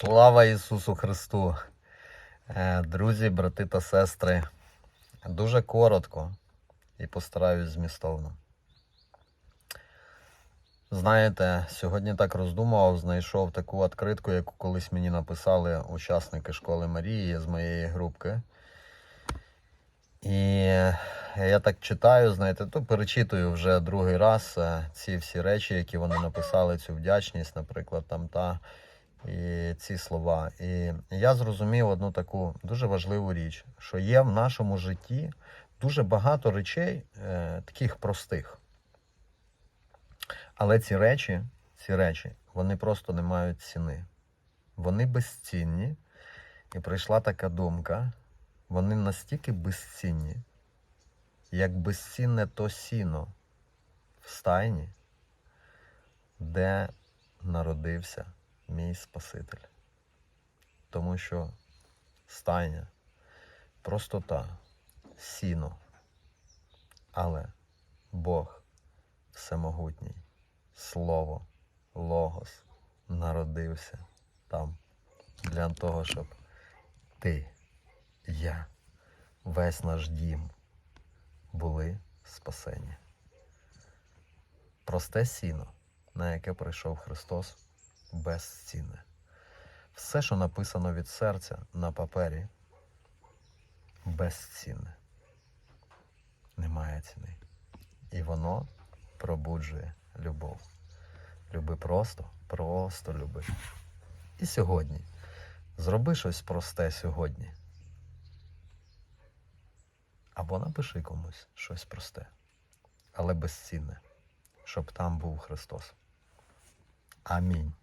Слава Ісусу Христу! Е, Друзі, брати та сестри, дуже коротко і постараюсь змістовно. Знаєте, сьогодні так роздумував, знайшов таку відкритку, яку колись мені написали учасники школи Марії з моєї групки. І я так читаю, знаєте, то перечитую вже другий раз е, ці всі речі, які вони написали, цю вдячність, наприклад, там та і ці слова. І я зрозумів одну таку дуже важливу річ, що є в нашому житті дуже багато речей, е, таких простих. Але ці речі, ці речі, вони просто не мають ціни. Вони безцінні. І прийшла така думка, вони настільки безцінні, як безцінне то сіно в стайні, де народився мій Спаситель. Тому що стайня простота, сіно, але Бог всемогутній, Слово, Логос народився там для того, щоб ти, я, весь наш дім були спасені. Просте сіно, на яке прийшов Христос, безцінне. Все, що написано від серця на папері, безцінне. Немає ціни. І воно пробуджує любов. Люби просто, просто люби. І сьогодні. Зроби щось просте сьогодні. Або напиши комусь щось просте, але безцінне, щоб там був Христос. Амінь.